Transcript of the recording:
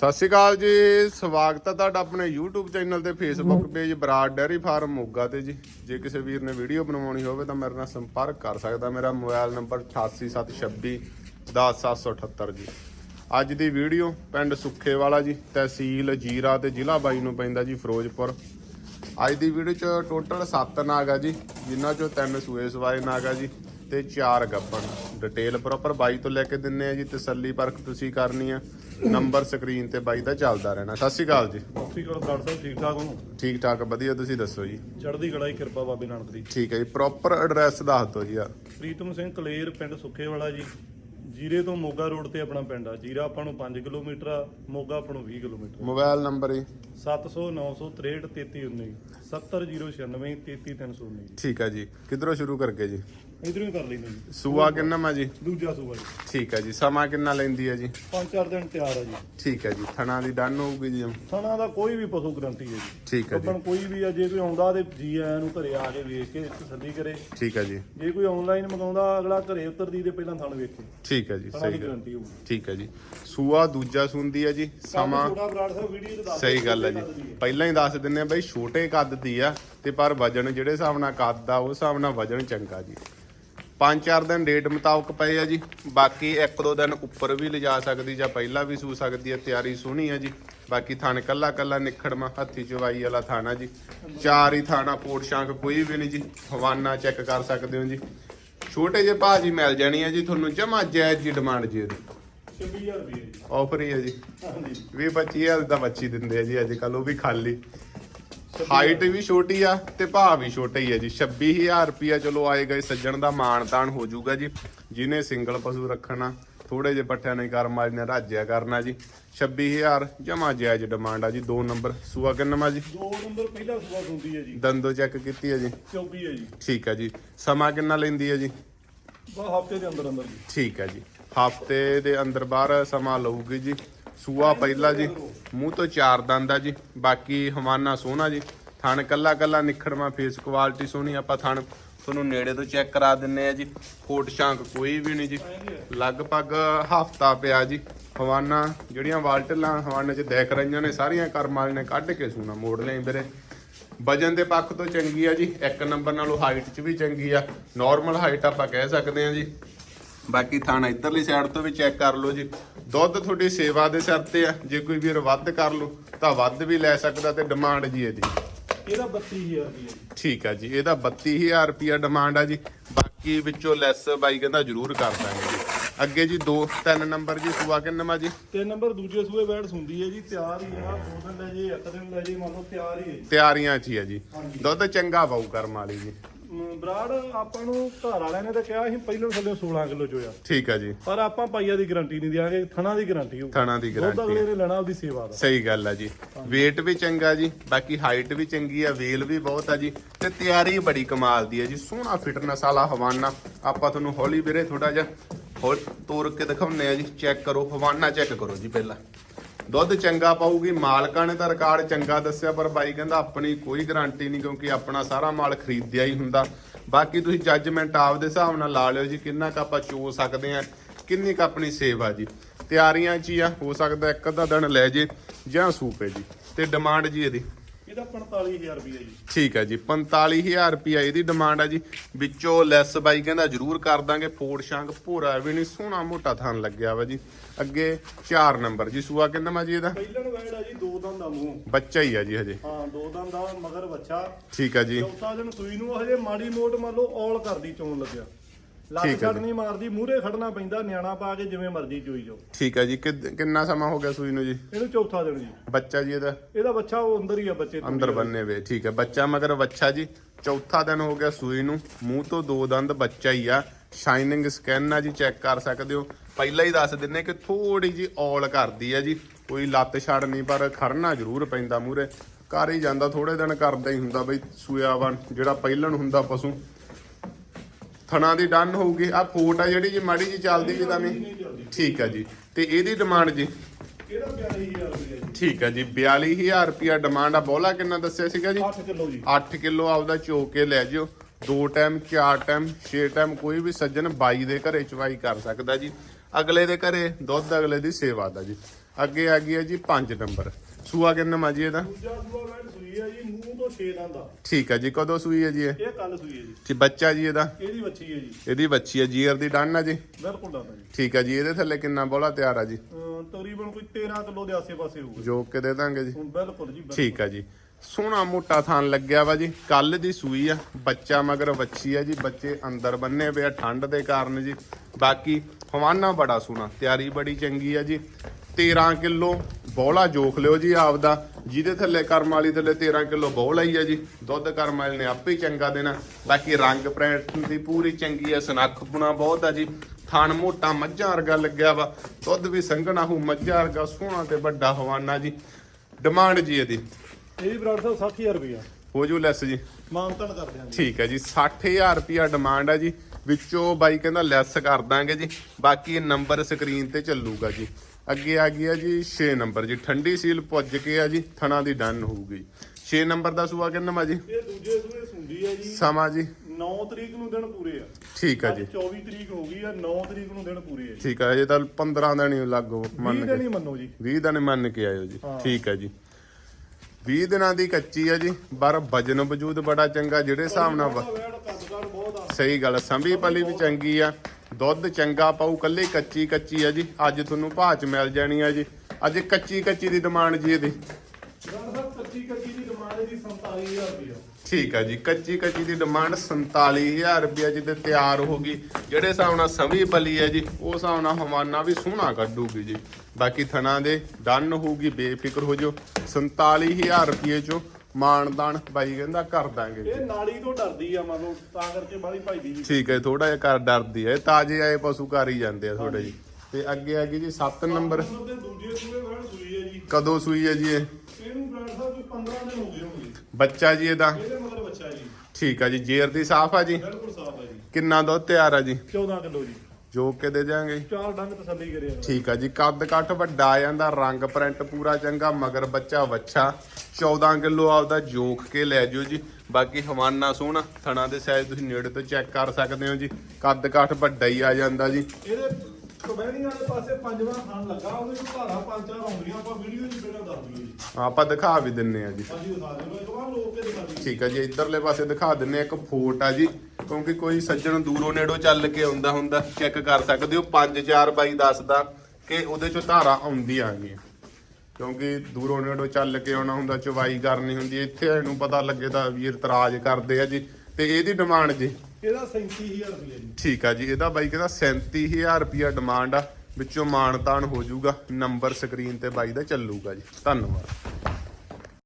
ਸਤਿ ਸ਼੍ਰੀ ਅਕਾਲ ਜੀ ਸਵਾਗਤ ਹੈ ਤੁਹਾਡਾ ਆਪਣੇ YouTube ਚੈਨਲ ਤੇ Facebook page Brar dairy farm Moga ਤੇ ਜੀ। ਜੇ ਕਿਸੇ ਵੀਰ ਨੇ ਵੀਡੀਓ ਬਣਵਾਉਣੀ ਹੋਵੇ ਤਾਂ ਮੇਰੇ ਨਾਲ ਸੰਪਰਕ ਕਰ ਸਕਦਾ। ਮੇਰਾ ਮੋਬਾਈਲ ਨੰਬਰ 8876 10778 ਜੀ। ਅੱਜ ਦੀ ਵੀਡੀਓ ਪਿੰਡ ਸੁੱਖੇ ਵਾਲਾ ਜੀ ਤਹਿਸੀਲ ਜੀਰਾ ਤੇ ਜ਼ਿਲ੍ਹਾ ਬਾਈ ਨੂੰ ਪੈਂਦਾ ਜੀ ਫਿਰੋਜ਼ਪੁਰ। ਅੱਜ ਦੀ ਵੀਡੀਓ ਚ ਟੋਟਲ 7 ਨਾਗ ਆ ਜੀ ਜਿਨ੍ਹਾਂ ਚੋਂ ਤਿੰਨ ਸੂਏ ਸਵਾਏ ਨਾਗ ਆ ਜੀ ਤੇ ਚਾਰ ਗੱਪਣ। ਡਿਟੇਲ ਪ੍ਰੋਪਰ ਬਾਈ ਤੋਂ ਲੈ ਕੇ ਦਿੰਨੇ ਆ ਜੀ ਤਸੱਲੀ ਪਰਖ ਤੁਸੀਂ ਕਰਨੀ ਆ। ਨੰਬਰ ਸਕਰੀਨ ਤੇ ਬਾਈ ਦਾ ਚੱਲਦਾ ਰਹਿਣਾ। ਸਤਿ ਸ਼੍ਰੀ ਅਕਾਲ ਜੀ। ਸ੍ਰੀ ਅਕਾਲ ਡਾਕਟਰ ਸਾਹਿਬ ਠੀਕ ਠਾਕ ਹੋ? ਠੀਕ ਠਾਕ ਵਧੀਆ ਤੁਸੀਂ ਦੱਸੋ ਜੀ? ਚੜ੍ਹਦੀ ਕਲਾ ਦੀ ਕਿਰਪਾ ਬਾਬੇ ਨਾਨਕ ਦੀ। ਠੀਕ ਹੈ ਜੀ ਪ੍ਰੋਪਰ ਐਡਰੈਸ ਦੱਸ ਦਿਓ ਜੀ ਯਾਰ। ਪ੍ਰੀਤਮ ਸਿੰਘ ਕਲੇਰ ਪਿੰਡ ਸੁੱਖੇਵਾਲਾ ਜੀ। ਜੀਰੇ ਤੋਂ ਮੋਗਾ ਰੋਡ ਤੇ ਆਪਣਾ ਪਿੰਡ ਆ। ਜੀਰਾ ਆਪਾਂ ਨੂੰ 5 ਕਿਲੋਮੀਟਰ ਆ ਮੋਗਾ ਆਪਾਂ ਨੂੰ 20 ਕਿਲੋਮੀਟਰ। ਮੋਬਾਈਲ ਨੰਬਰ ਜੀ। 700 963 3319 70096 33319 ਠੀਕ ਹੈ ਜੀ ਕਿੱਧਰੋਂ ਸ਼ੁਰੂ ਕਰਗੇ ਜੀ? ਇਧਰੋਂ ਹੀ ਕਰ ਲੈਂਦੇ ਜੀ। ਸੂਆ ਕਿੰਨਾ ਮਾ ਜੀ? ਦੂਜਾ ਸੂਆ ਜੀ। ਠੀਕ ਹੈ ਜੀ ਸਮਾਂ ਕਿੰਨਾ ਲੈਂਦੀ ਹੈ ਜੀ? ਪੰਜ ਚਾਰ ਦਿਨ ਤਿਆਰ ਆ ਜੀ। ਠੀਕ ਹੈ ਜੀ ਥਣਾ ਦੀ ਡਨ ਹੋਊਗੀ ਜੀ ਥਣਾ ਦਾ ਕੋਈ ਵੀ ਪਸ਼ੂ ਗਰੰਟੀ ਹੈ ਜੀ। ਠੀਕ ਹੈ ਜੀ। ਕੱਪਣ ਕੋਈ ਵੀ ਆ ਜੇ ਕੋਈ ਆਉਂਦਾ ਤੇ ਜੀ ਆਇਆਂ ਨੂੰ ਘਰੇ ਆ ਕੇ ਵੇਖ ਕੇ ਤਸੱਲੀ ਕਰੇ। ਠੀਕ ਹੈ ਜੀ। ਜੇ ਕੋਈ ਆਨਲਾਈਨ ਮੰਗਾਉਂਦਾ ਅਗਲਾ ਘਰੇ ਉਤਰਦੀ ਤੇ ਪਹਿਲਾਂ ਥਣ ਵੇਖੇ। ਠੀਕ ਹੈ ਜੀ ਦੀ ਸਹੀ ਗਰੰਟੀ ਹੋਊਗੀ। ਠੀਕ ਹੈ ਜੀ। ਸੂਆ ਦੂਜਾ ਸੁੰਦੀ ਹੈ ਜੀ ਸਮਾਂ। ਸਹੀ ਗੱਲ ਹੈ ਜੀ। ਪਹਿਲਾਂ ਹੀ ਦੱਸ ਦਿੰਨੇ ਆ ਬਈ ਛੋਟੇ ਕੱਦ ਦੀ ਆ ਤੇ ਪਰ ਵਜਨ ਜਿਹੜੇ ਹਿਸਾਬ ਨਾਲ ਕੱਦ ਆ ਉਸ ਹਿਸਾਬ ਨਾਲ ਵਜਨ ਚੰਗਾ ਜੀ। ਪੰਜ ਚਾਰ ਦਿਨ ਡੇਟ ਮੁਤਾਬਕ ਪਏ ਆ ਜੀ। ਬਾਕੀ ਇੱਕ ਦੋ ਦਿਨ ਉੱਪਰ ਵੀ ਲਿਜਾ ਸਕਦੀ ਜਾਂ ਪਹਿਲਾਂ ਵੀ ਸੂ ਸਕਦੀ ਹੈ ਤਿਆਰੀ ਸੋਹਣੀ ਆ ਜੀ। ਬਾਕੀ ਥਣ ਕੱਲਾ ਕੱਲਾ ਨਿਖੜਮਾ ਹੱਥੀ ਚਵਾਈ ਵਾਲਾ ਥਾਣਾ ਜੀ। ਚਾਰ ਹੀ ਥਾਣਾ ਪੋਟ ਸ਼ਾਂਕ ਕੋਈ ਵੀ ਨਹੀਂ ਜੀ। ਹਵਾਨਾ ਚੈੱਕ ਕਰ ਸਕਦੇ ਹੋ ਜੀ। ਛੋਟੇ ਜਿਹੇ ਭਾਜੀ ਮਿਲ ਜਾਣੀ ਆ ਜੀ ਤੁਹਾਨੂੰ ਜਮਾ ਜਾਇਜ਼ ਜੀ ਡਿਮਾਂਡ ਜੀ ਇਹਦੀ। 26000 ਰੁਪਏ ਜੀ। ਆਫਰ ਹੀ ਹੈ ਜੀ। ਹਾਂਜੀ। 20 25000 ਦਾ ਬੱਚੀ ਦਿੰਦੇ ਆ ਜੀ ਅੱਜ ਕੱਲ ਉਹ ਵੀ ਖਾਲੀ। ਹਾਈਟ ਵੀ ਛੋਟੀ ਆ ਤੇ ਭਾਅ ਵੀ ਛੋਟਾ ਹੀ ਹੈ ਜੀ। 26000 ਰੁਪਿਆ ਚਲੋ ਆਏ ਗਏ ਸੱਜਣ ਦਾ ਮਾਣ ਤਾਣ ਹੋ ਜਾਊਗਾ ਜੀ। ਜਿਹਨੇ ਸਿੰਗਲ ਪਸ਼ੂ ਰੱਖਣਾ ਥੋੜੇ ਜਿਹੇ ਪੱਠਿਆਂ ਨੇ ਕਰਮ ਵਾਲੀ ਨੇ ਰਾਜਿਆ ਕਰਨਾ ਜੀ। 26000 ਜਮਾ ਜਾਇਜ਼ ਡਿਮਾਂਡ ਆ ਜੀ ਦੋ ਨੰਬਰ। ਸੂਆ ਕਿੰਨਾ ਜੀ? ਦੋ ਨੰਬਰ ਪਹਿਲਾ ਸੂਆ ਹੁੰਦੀ ਹੈ ਜੀ। ਦੰਦੋ ਚੈੱਕ ਕੀਤੀ ਹੈ ਜੀ? 24 ਹੈ ਜੀ। ਠੀਕ ਹੈ ਜੀ। ਸਮਾਂ ਕਿੰਨਾ ਲੈਂਦੀ ਹੈ ਜੀ? ਬਸ ਹਫ਼ਤੇ ਦੇ ਅੰਦਰ ਅੰਦਰ ਜੀ। ਠੀਕ ਹੈ ਜੀ। ਹਫ਼ਤੇ ਦੇ ਅੰਦਰ ਬਾਹਰ ਸਮਾਂ ਲਊਗੀ ਜੀ। ਸੂਆ ਪਹਿਲਾ ਜੀ। ਮੂੰਹ ਤੋਂ ਚਾਰ ਦੰਦ ਆ ਜੀ। ਬਾਕੀ ਹਵਾਨਾ ਸੋਹਣਾ ਜੀ। ਥਣ ਕੱਲਾ ਕੱਲਾ ਨਿਖੜਵਾ ਫੇਸ ਕੁਆਲਿਟੀ ਸੋਹਣੀ, ਆਪਾਂ ਥਣ ਤੁਹਾਨੂੰ ਨੇੜੇ ਤੋਂ ਚੈੱਕ ਕਰਾ ਦਿੰਨੇ ਆ ਜੀ। ਫੋਟ ਸ਼ਾਂਕ ਕੋਈ ਵੀ ਨਹੀਂ ਜੀ। ਲਗਭਗ ਹਫਤਾ ਪਿਆ ਜੀ। ਹਵਾਨਾ, ਜਿਹੜੀਆਂ ਵਾਲਟਲਾਂ ਹਵਾਨੇ 'ਚ ਦੇਖ ਰਹੀਆਂ ਨੇ, ਸਾਰੀਆਂ ਕਰਮਾਲ ਨੇ ਕੱਢ ਕੇ ਸੂਣਾ ਮੋੜ ਲਈ ਵੀਰੇ। ਵਜਨ ਦੇ ਪੱਖ ਤੋਂ ਚੰਗੀ ਆ ਜੀ। ਇੱਕ ਨੰਬਰ ਨਾਲੋਂ ਹਾਈਟ 'ਚ ਵੀ ਚੰਗੀ ਆ। ਨਾਰਮਲ ਹਾਈਟ ਆਪਾਂ ਕਹਿ ਸਕਦੇ ਆ ਜੀ। ਬਾਕੀ ਥਾਣਾ ਇਧਰਲੀ ਸਾਈਡ ਤੋਂ ਵੀ ਚੈੱਕ ਕਰ ਲਓ ਜੀ। ਦੁੱਧ ਤੁਹਾਡੀ ਸੇਵਾ ਦੇ ਸਿਰ ਤੇ ਆ। ਜੇ ਕੋਈ ਵੀਰ ਵੱਧ ਕਰ ਲਓ, ਤਾਂ ਵੱਧ ਵੀ ਲੈ ਸਕਦਾ ਤੇ ਡਿਮਾਂਡ ਜੀ ਇਹਦੀ। ਇਹਦਾ 32000 ਰੁਪਏ ਜੀ। ਠੀਕ ਆ ਜੀ ਇਹਦਾ 32000 ਰੁਪਿਆ ਡਿਮਾਂਡ ਆ ਜੀ। ਬਾਕੀ ਵਿੱਚੋਂ ਲੈਸ ਬਾਈ ਕਹਿੰਦਾ ਜ਼ਰੂਰ ਕਰ ਦਾਂਗੇ ਜੀ। ਅੱਗੇ ਜੀ ਦੋ ਤਿੰਨ ਨੰਬਰ ਜੀ ਸੂਆ ਕਿੰਨਾ ਜੀ? ਤੇ ਨੰਬਰ ਦੂਜੇ ਸੂਏ ਬੈਠ ਹੁੰਦੀ ਹੈ ਜੀ ਤਿਆਰ ਹੀ ਆ ਦੋ ਦਿਨ ਲੈ ਜੇ ਇੱਕ ਦਿਨ ਲੈ ਜੇ ਮੰਨ ਲਓ ਤਿਆਰ ਹੀ ਤਿਆਰੀਆਂ 'ਚ ਹੀ ਆ ਜੀ। ਦੁੱਧ ਚੰਗਾ ਪਾਉ ਕਰਮ ਵਾਲੀ ਜੀ। ਅਮ, ਬਰਾੜ ਆਪਾਂ ਨੂੰ ਘਰ ਵਾਲਿਆਂ ਨੇ ਤਾਂ ਕਿਹਾ ਸੀ ਪਹਿਲਾਂ ਥੱਲੇ 16 ਕਿਲੋ ਚੋਇਆ ਠੀਕ ਆ ਜੀ। ਪਰ ਆਪਾਂ ਪਾਈਆ ਦੀ ਗਾਰੰਟੀ ਨਹੀਂ ਦਿਆਂਗੇ ਥਣਾ ਦੀ ਗਾਰੰਟੀ ਹੋਊ ਥਣਾ ਦੀ ਦੁੱਧ ਗਾਰੰਟੀ ਅਗਲੇ ਨੇ ਲੈਣਾ ਉਹਦੀ ਸੇਵਾ ਦਾ। ਸਹੀ ਗੱਲ ਆ ਜੀ। weight ਵੀ ਚੰਗਾ ਜੀ ਬਾਕੀ ਹਾਈਟ ਵੀ ਚੰਗੀ ਆ ਵੇਲ ਵੀ ਬਹੁਤ ਆ ਜੀ ਤੇ ਤਿਆਰੀ ਬੜੀ ਕਮਾਲ ਦੀ ਆ ਜੀ। ਸੋਹਣਾ ਫਿਟਨੈਸ ਵਾਲਾ ਹਵਾਨਾ। ਆਪਾਂ ਤੁਹਾਨੂੰ ਹੌਲੀ ਵੀਰੇ ਥੋੜਾ ਜਿਹਾ ਹੋਰ ਤੋਰ ਕੇ ਦਿਖਾਉਨੇ ਆ ਜੀ। ਚੈੱਕ ਕਰੋ ਹਵਾਨਾ ਚੈੱਕ ਕਰੋ ਜੀ ਪਹਿਲਾਂ। ਦੁੱਧ ਚੰਗਾ ਪਾਊਗੀ, ਮਾਲਕਾਂ ਨੇ ਤਾਂ ਰਿਕਾਰਡ ਚੰਗਾ ਦੱਸਿਆ, ਪਰ ਬਾਈ ਕਹਿੰਦਾ ਆਪਣੀ ਕੋਈ ਗਾਰੰਟੀ ਨਹੀਂ, ਕਿਉਂਕਿ ਆਪਣਾ ਸਾਰਾ ਮਾਲ ਖਰੀਦਿਆ ਹੀ ਹੁੰਦਾ। ਬਾਕੀ ਤੁਸੀਂ ਜੱਜਮੈਂਟ ਆਪ ਦੇ ਹਿਸਾਬ ਨਾਲ ਲਾ ਲਿਓ ਜੀ, ਕਿੰਨਾ ਕੁ ਆਪਾਂ ਚੋ ਸਕਦੇ ਆ ਕਿੰਨੀ ਕੁ ਆਪਣੀ ਸੇਵਾ ਜੀ। ਤਿਆਰੀਆਂ 'ਚ ਹੀ ਆ, ਹੋ ਸਕਦਾ ਇੱਕ ਅੱਧਾ ਦਿਨ ਲੈ ਜੇ, ਜਾਂ ਸੂਪੇ ਜੀ। ਤੇ ਡਿਮਾਂਡ ਜੀ ਇਹਦੀ। ਇਹਦਾ 45000 ਰੁਪਏ ਜੀ? ਠੀਕ ਹੈ ਜੀ 45000 ਰੁਪਿਆ ਇਹਦੀ ਡਿਮਾਂਡ ਆ ਜੀ। ਵਿੱਚੋਂ ਲੈਸ ਬਾਈ ਕਹਿੰਦਾ ਜ਼ਰੂਰ ਕਰ ਦਾਂਗੇ ਫੋੜ ਸ਼ਾਂਕ ਭੋਰਾ ਵੀ ਨਹੀਂ ਸੋਹਣਾ ਮੋਟਾ ਥਾਨ ਲੱਗਿਆ ਵਾ ਜੀ। ਅੱਗੇ 4 ਨੰਬਰ ਜੀ ਸੂਆ ਕਿੰਨਾ ਮਾ ਜੀ ਇਹਦਾ। ਪਹਿਲਣ ਵੈੜ ਆ ਜੀ ਦੋ ਦੰਦ ਦਾ ਮੂੰਹ। ਬੱਚਾ ਹੀ ਆ ਜੀ ਹਜੇ। ਹਾਂ ਦੋ ਦੰਦ ਦਾ ਮਗਰ ਬੱਚਾ ਠੀਕ ਆ ਜੀ। ਚੌਥਾ ਦਿਨ ਸੂਈ ਨੂੰ ਹਜੇ ਮਾੜੀ ਮੋਟ ਮੰਨ ਲਓ ਔਲ ਕਰਦੀ ਚੋਣ ਲੱਗਿਆ। ਲੱਗ ਠੀਕ ਹੈ ਛੱਡ ਨਹੀਂ ਮਾਰਦੀ ਮੂਹਰੇ ਖੜਨਾ ਪੈਂਦਾ ਨਿਆਣਾ ਪਾ ਕੇ ਜਿਵੇਂ ਮਰਜ਼ੀ ਚੋਈ ਜਾਓ। ਠੀਕ ਆ ਜੀ ਕਿਦ- ਕਿੰਨਾ ਸਮਾਂ ਹੋ ਗਿਆ ਸੂਈ ਨੂੰ ਜੀ? ਇਹਨੂੰ ਚੌਥਾ ਦਿਨ ਜੀ। ਬੱਚਾ ਜੀ ਇਹਦਾ? ਇਹਦਾ ਬੱਚਾ ਉਹ ਅੰਦਰ ਹੀ ਆ ਬੱਚੇ ਤੋਂ ਅੰਦਰ ਬੰਨੇ ਵੇ ਠੀਕ ਹੈ। ਬੱਚਾ ਮਗਰ ਬੱਚਾ ਜੀ ਚੌਥਾ ਦਿਨ ਹੋ ਗਿਆ ਸੂਈ ਨੂੰ। ਮੂੰਹ ਤੋਂ ਦੋ ਦੰਦ ਬੱਚਾ ਹੀ ਆ। ਸ਼ਾਈਨਿੰਗ ਸਕਿਨ ਆ ਜੀ ਚੈੱਕ ਕਰ ਸਕਦੇ ਹੋ। ਪਹਿਲਾਂ ਹੀ ਦੱਸ ਦਿੰਨੇ ਕਿ ਥੋੜੀ ਜੀ ਔਲ ਕਰਦੀ ਆ ਜੀ। ਕੋਈ ਲੱਤ ਛੜ ਨਹੀਂ ਪਰ ਖੜਨਾ ਜ਼ਰੂਰ ਪੈਂਦਾ ਮੂਰੇ ਕਰ ਹੀ ਜਾਂਦਾ ਥੋੜੇ ਦਿਨ ਕਰਦਾ ਹੀ ਹੁੰਦਾ ਬਈ ਸੂਆ ਵਾ ਜਿਹੜਾ ਪਹਿਲਣ ਹੁੰਦਾ ਪਸ਼ੂ। ਥਣਾ ਦੀ ਡਨ ਹੋਊਗੀ। ਆ ਫੋਟ ਆ ਜਿਹੜੀ ਜੀ ਮਾੜੀ ਜੀ ਚੱਲਦੀ ਵੀ ਤਾਂ ਨਹੀਂ। ਠੀਕ ਆ ਜੀ। ਤੇ ਇਹਦੀ ਡਿਮਾਂਡ ਜੀ? ਇਹਦਾ 42000 ਰੁਪਏ ਜੀ? ਠੀਕ ਆ ਜੀ 42000 ਰੁਪਿਆ ਡਿਮਾਂਡ ਆ। ਬੋਲਾ ਕਿੰਨਾ ਦੱਸਿਆ ਸੀਗਾ ਜੀ? 8 ਕਿਲੋ ਜੀ। 8 ਕਿਲੋ ਆਪਦਾ ਚੋ ਕੇ ਲੈ ਜਿਓ। ਦੋ ਟਾਈਮ ਚਾਰ ਟਾਈਮ ਛੇ ਟਾਈਮ ਕੋਈ ਵੀ ਸੱਜਣ ਬਾਈ ਦੇ ਘਰੇ ਚਵਾਈ ਕਰ ਸਕਦਾ ਜੀ। ਅਗਲੇ ਦੇ ਘਰੇ ਦੁੱਧ ਅਗਲੇ ਦੀ ਸੇਵਾ ਦਾ ਜੀ। ਅੱਗੇ ਆ ਗਈ ਹੈ ਜੀ 5 ਨੰਬਰ। ਸੂਆ ਕਿੰਨਾ ਮਾ ਜੀ ਇਹਦਾ? ਦੂਜਾ ਸੂਆ ਵੈਟ ਸੂਈ ਹੈ ਜੀ ਮੂੰਹ ਤੋਂ 6 ਦੰਦ ਆ। ਠੀਕ ਹੈ ਜੀ ਕਦੋਂ ਸੂਈ ਹੈ ਜੀ ਇਹ? ਇਹ ਕੱਲ ਸੂਈ ਹੈ ਜੀ। ਬੱਚਾ ਜੀ ਇਹਦਾ? ਇਹਦੀ ਬੱਚੀ ਹੈ ਜੀ। ਇਹਦੀ ਬੱਚੀ ਹੈ ਜੀਅਰ ਦੀ ਡਨ ਆ ਜੀ? ਬਿਲਕੁਲ ਦੰਦ ਆ ਜੀ। ਠੀਕ ਹੈ ਜੀ ਇਹਦੇ ਥੱਲੇ ਕਿੰਨਾ ਬੋਲਾ ਤਿਆਰ ਆ ਜੀ? ਤਕਰੀਬਨ ਕੋਈ 13 ਕਿਲੋ ਦੇ ਆਸੇ-ਪਾਸੇ ਹੋਊਗਾ। ਜੋ ਕੇ ਦੇ ਦਾਂਗੇ ਜੀ। ਹੁਣ ਬਿਲਕੁਲ ਜੀ ਬਿਲਕੁਲ। ਠੀਕ ਆ ਜੀ। ਸੋਹਣਾ ਮੋਟਾ ਥਾਨ ਲੱਗਿਆ ਵਾ ਜੀ। ਕੱਲ ਦੀ ਸੂਈ ਆ ਬੱਚਾ ਮਗਰ ਵੱਛੀ ਆ ਜੀ। ਬੱਚੇ ਅੰਦਰ ਬੰਨੇ ਪਏ ਆ ਠੰਡ ਦੇ ਕਾਰਨ ਜੀ। ਬਾਕੀ ਹਵਾਨਾ ਬੜਾ ਸੋਹਣਾ ਤਿਆਰੀ ਬੜੀ ਚੰਗੀ ਆ ਜੀ। 13 ਕਿਲੋ ਬੋਲਾ ਜੋਖ ਲਿਓ ਜੀ ਆਪਦਾ। ਜਿਹਦੇ ਥੱਲੇ ਕਰਮ ਵਾਲੀ ਥੱਲੇ 13 ਕਿਲੋ ਬੋਲਾ ਹੀ ਆ ਜੀ। ਦੁੱਧ ਕਰਮ ਵਾਲੇ ਨੇ ਆਪੇ ਹੀ ਚੰਗਾ ਦੇਣਾ। ਬਾਕੀ ਰੰਗ ਪ੍ਰਿੰਟ ਦੀ ਪੂਰੀ ਚੰਗੀ ਆ ਸਨੱਖਪੁਣਾ ਬਹੁਤ ਆ ਜੀ। ਥਣ ਮੋਟਾ ਮੱਝਾਂ ਵਰਗਾ ਲੱਗਿਆ ਵਾ। ਦੁੱਧ ਵੀ ਸੰਘਣਾ ਹੋ ਮੱਝਾਂ ਵਰਗਾ ਸੋਹਣਾ ਤੇ ਵੱਡਾ ਹਵਾਨਾ ਜੀ। ਡਿਮਾਂਡ ਜੀ ਇਹਦੀ। ਇਹਦੀ ਬਰਾੜ ਸਾਹਿਬ 60000 ਰੁਪਇਆ ਹੋ ਜੂ ਲੈਸ ਜੀ। ਮਾਨਤਨ ਕਰ ਦਿਆਂਗੇ ਠੀਕ ਹੈ ਜੀ 60000 ਰੁਪਿਆ ਡਿਮਾਂਡ ਹੈ ਜੀ। ਵਿੱਚੋਂ ਬਾਈ ਕਹਿੰਦਾ ਲੈਸ ਕਰ ਦਾਂਗੇ ਜੀ। ਬਾਕੀ ਇਹ ਨੰਬਰ ਸਕਰੀਨ ਤੇ ਚੱਲੂਗਾ ਜੀ। ਅੱਗੇ ਆ ਗਿਆ ਜੀ 6 ਨੰਬਰ ਜੀ। ਠੰਡੀ ਸੀਲ ਪੁੱਜ ਕੇ ਆ ਜੀ ਥਣਾ ਦੀ ਡਨ ਹੋਊਗੀ। 6 ਨੰਬਰ ਦਾ ਸੂਆ ਕਿੰਨਾ ਮਾ ਜੀ? ਇਹ ਦੂਜੇ ਸੂਏ ਸੁੰਦੀ ਹੈ ਜੀ। ਸਮਾਂ ਜੀ। 9 ਤਰੀਕ ਨੂੰ ਦਿਨ ਪੂਰੇ ਆ। ਠੀਕ ਅੱਜ ਜੀ। 24 ਤਰੀਕ ਹੋ ਗਈ ਆ 9 ਤਰੀਕ ਨੂੰ ਦਿਨ ਪੂਰੇ ਆ ਜੀ। ਠੀਕ ਹੈ ਇਹ ਤਾਂ 15 ਦਿਨ ਹੀ ਲੱਗੋ 20 ਮੰਨ ਦਿਨ ਕੇ। ਹੀ ਮੰਨੋ ਜੀ। 20 ਦਿਨ ਮੰਨ ਕੇ ਆਇਓ ਜੀ। ਠੀਕ ਹੈ ਜੀ। 20 ਦਿਨਾਂ ਦੀ ਕੱਚੀ ਆ ਜੀ ਪਰ ਵਜਨ ਵਜੂਦ ਬੜਾ ਚੰਗਾ ਜਿਹੜੇ ਹਿਸਾਬ ਨਾਲ ਆ। ਸਹੀ ਗੱਲ ਸੰਭੀ ਪਲੀ ਵੀ ਚੰਗੀ ਆ। ਦੁੱਧ ਚੰਗਾ ਪਾਉ ਕੱਲੀ ਕੱਚੀ ਕੱਚੀ ਆ ਜੀ। ਅੱਜ ਤੁਹਾਨੂੰ ਭਾਅ ਚ ਮਿਲ ਜਾਣੀ ਆ ਜੀ। ਅੱਜ ਕੱਚੀ ਕੱਚੀ ਦੀ ਡਿਮਾਂਡ ਜੀ ਇਹਦੀ। ਕੱਚੀ ਕੱਚੀ ਦੀ ਡਿਮਾਂਡ ਦੀ 47000 ਰੁਪਇਆ ਠੀਕ ਆ ਜੀ, ਕੱਚੀ ਕੱਚੀ ਦੀ ਡਿਮਾਂਡ 47000 ਰੁਪਏ ਜਿੱਤੇ ਤਿਆਰ ਹੋ ਗਈ। ਜਿਹੜੇ ਹਿਸਾਬ ਨਾਲ ਸੰਭੀ ਪਲੀ ਹੈ ਜੀ, ਉਹ ਹਿਸਾਬ ਨਾਲ ਹਵਾਨਾ ਵੀ ਸੋਹਣਾ ਕੱਢੂਗੀ ਜੀ। ਬਾਕੀ ਥਣਾ ਦੇ ਡਨ ਹੋਊਗੀ, ਬੇਫਿਕਰ ਹੋ ਜਾਓ। 47000 ਰੁਪਏ ਚੋਂ ਮਾਨਦਾਨ ਬਾਈ ਕਹਿੰਦਾ ਕਰ ਦਾਂਗੇ ਇਹ ਨਾਲੀ ਤੋਂ ਡਰਦੀ ਆ ਮੰਨ ਲਓ ਤਾਂ ਕਰਕੇ ਬਾਲੀ ਭਾਈਦੀ ਜੀ ਠੀਕ ਹੈ ਥੋੜਾ ਜਿਹਾ ਘਰ ਡਰਦੀ ਹੈ। ਇਹ ਤਾਜ਼ੇ ਆਏ ਪਸ਼ੂ ਘਰ ਹੀ ਜਾਂਦੇ ਆ ਥੋੜੇ ਜੀ ਤੇ ਅੱਗੇ ਆ ਗਈ ਜੀ 7 ਨੰਬਰ। ਦੂਜੇ ਸੂਏ ਸੂਈ ਹੈ ਜੀ। ਕਦੋਂ ਸੂਈ ਹੈ ਜੀ ਇਹ? ਇਹਨੂੰ ਬਰਾੜ ਸਾਹਿਬ ਕੋਈ 15 ਦਿਨ ਹੋ ਗਏ ਹੋਣਗੇ। ਬੱਚਾ ਜੀ ਇਹਦਾ? ਇਹਦੇ ਮਗਰ ਬੱਚਾ ਜੀ। ਠੀਕ ਆ ਜੀ ਜੇਰ ਦੀ ਸਾਫ਼ ਆ ਜੀ? ਬਿਲਕੁਲ ਸਾਫ਼ ਹੈ ਜੀ। ਕਿੰਨਾ ਦੁੱਧ ਤਿਆਰ ਆ ਜੀ? 14 ਕਿਲੋ ਜੀ। ਜੋ ਕੇ ਦੇ ਦਿਆਂਗੇ। ਜੀ। ਚਾਰ ਡੰਗ ਤਸੱਲੀ ਕਰਿਆ ਠੀਕ ਆ ਜੀ ਕੱਦ ਕੱਟ ਵੱਡਾ ਆ ਜਾਂਦਾ ਰੰਗ ਪ੍ਰਿੰਟ ਪੂਰਾ ਚੰਗਾ ਮਗਰ ਬੱਚਾ ਵੱਛਾ। 14 ਕਿਲੋ ਆਪਦਾ ਜੋਖ ਕੇ ਲੈ ਜਿਓ ਜੀ। ਬਾਕੀ ਹਵਾਨਾ ਸੋਹਣਾ ਥਣਾ ਦੇ ਸਾਈਜ਼ ਤੁਸੀਂ ਨੇੜੇ ਤੋਂ ਚੈੱਕ ਕਰ ਸਕਦੇ ਹੋ ਜੀ। ਕੱਦ ਕੱਟ ਵੱਡਾ ਹੀ ਆ ਜਾਂਦਾ ਜੀ। ਇਹਦੇ ਕਬੈਣੀ ਵਾਲੇ ਪਾਸੇ ਪੰਜਵਾਂ ਖਾਨ ਲੱਗਾ ਉਹਦੇ ਵਿੱਚ ਧਾਰਾ ਪੰਜ ਚਾਰ ਆਉਂਦੀਆਂ ਆਪਾਂ ਵੀਡੀਓ 'ਚ ਬਿਨਾਂ ਦੱਸ ਦਈਏ ਜੀ। ਆਪਾਂ ਦਿਖਾ ਵੀ ਦਿੰਨੇ ਆ ਜੀ। ਹਾਂਜੀ ਦਿਖਾ ਦਿਓ ਇੱਕ ਵਾਰ ਲੋਕ ਕੇ ਦਿਖਾ ਦਿਓ ਠੀਕ ਆ ਜੀ ਇਧਰਲੇ ਪਾਸੇ ਦਿਖਾ ਦਿੰਨੇ ਆ ਇੱਕ ਫੋਟ ਆ ਜੀ। ਕਿਉਂਕਿ ਕੋਈ ਸੱਜਣ ਦੂਰੋਂ ਨੇੜੋਂ ਚੱਲ ਕੇ ਆਉਂਦਾ ਹੁੰਦਾ ਚੈੱਕ ਕਰ ਸਕਦੇ ਹੋ 5 4 ਬਾਈ ਦੱਸਦਾ ਕਿ ਉਹਦੇ ਚੋਂ ਧਾਰਾ ਆਉਂਦੀਆਂ ਆਗੀਆਂ ਕਿਉਂਕਿ ਦੂਰੋਂ ਨੇੜੋਂ ਚੱਲ ਕੇ ਆਉਣਾ ਹੁੰਦਾ ਚਵਾਈ ਕਰਨੀ ਹੁੰਦੀ। ਇੱਥੇ ਇਹਨੂੰ ਪਤਾ ਲੱਗੇ ਤਾਂ ਵੀਰ ਇਤਰਾਜ਼ ਕਰਦੇ ਆ ਜੀ। ਤੇ ਇਹਦੀ ਡਿਮਾਂਡ ਜੀ? ਇਹਦਾ 37000 ਰੁਪਏ ਜੀ। ਠੀਕ ਆ ਜੀ ਇਹਦਾ ਬਾਈ ਕਹਿੰਦਾ 37000 ਰੁਪਿਆ ਡਿਮਾਂਡ ਆ ਵਿੱਚੋਂ ਮਾਨਤਾਨ ਹੋ ਜਾਊਗਾ ਨੰਬਰ ਸਕਰੀਨ ਤੇ ਬਾਈ ਦਾ ਚੱਲੂਗਾ ਜੀ। ਧੰਨਵਾਦ।